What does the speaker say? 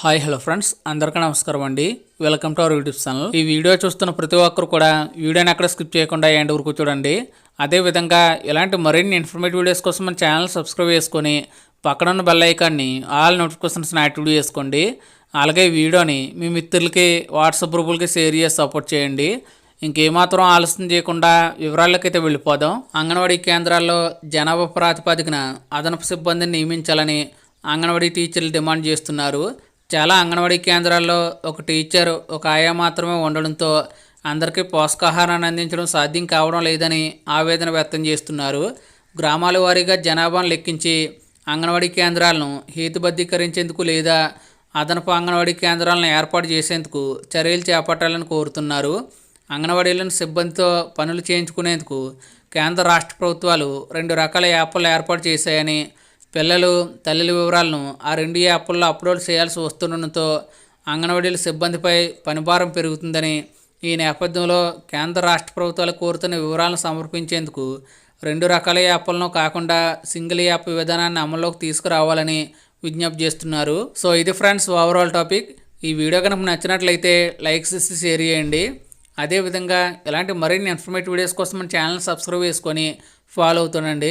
Hi hello friends. అందరికీ నమస్కారం అండి. Welcome to our YouTube channel. ఈ వీడియో చూస్తున్న ప్రతి ఒక్కరు కూడా వీడియోని అక్కడ స్కిప్ చేయకుండా ఎండ్ వరకు చూడండి. అదేవిధంగా ఇలాంటి మరిన్ని ఇన్ఫర్మేటివ్ వీడియోస్ కోసం మన ఛానల్ సబ్స్క్రైబ్ చేసుకొని పక్కన ఉన్న బెల్ ఐకాన్ని ఆల్ నోటిఫికేషన్స్ని యాక్టివేట్ చేసుకోండి. అలాగే వీడియోని మీ మిత్రులకి వాట్సాప్ గ్రూపులకి షేర్ చేసి సపోర్ట్ చేయండి. ఇంకేమాత్రం ఆలస్యం చేయకుండా వివరాల్లోకైతే వెళ్ళిపోదాం. అంగన్వాడీ కేంద్రాల్లో జనాభా ప్రాతిపదికన అదనపు సిబ్బందిని నియమించాలని అంగన్వాడీ టీచర్లు డిమాండ్ చేస్తున్నారు. చాలా అంగన్వాడీ కేంద్రాల్లో ఒక టీచర్ ఒక ఆయా మాత్రమే ఉండడంతో అందరికీ పోషకాహారాన్ని అందించడం సాధ్యం కావడం లేదని ఆవేదన వ్యక్తం చేస్తున్నారు. గ్రామాల వారీగా జనాభాను లెక్కించి అంగన్వాడీ కేంద్రాలను హేతుబద్ధీకరించేందుకు లేదా అదనపు అంగన్వాడీ కేంద్రాలను ఏర్పాటు చేసేందుకు చర్యలు చేపట్టాలని కోరుతున్నారు. అంగన్వాడీలను సిబ్బందితో పనులు చేయించుకునేందుకు కేంద్ర రాష్ట్ర ప్రభుత్వాలు రెండు రకాల యాప్లు ఏర్పాటు చేశాయని పిల్లలు తల్లుల వివరాలను ఆ రెండు యాప్ల్లో అప్లోడ్ చేయాల్సి వస్తుండటంతో అంగన్వాడీల సిబ్బందిపై పనిభారం పెరుగుతుందని ఈ నేపథ్యంలో కేంద్ర రాష్ట్ర ప్రభుత్వాలు కోరుతున్న వివరాలను సమర్పించేందుకు రెండు రకాల యాప్లను కాకుండా సింగిల్ యాప్ విధానాన్ని అమల్లోకి తీసుకురావాలని విజ్ఞప్తి చేస్తున్నారు. సో ఇది ఫ్రెండ్స్ ఓవరాల్ టాపిక్ ఈ వీడియో కనుక నచ్చినట్లయితే లైక్స్ ఇస్తే షేర్ చేయండి. అదేవిధంగా ఇలాంటి మరిన్ని ఇన్ఫర్మేటివ్ వీడియోస్ కోసం మన ఛానల్ సబ్స్క్రైబ్ చేసుకొని ఫాలో అవుతుండండి.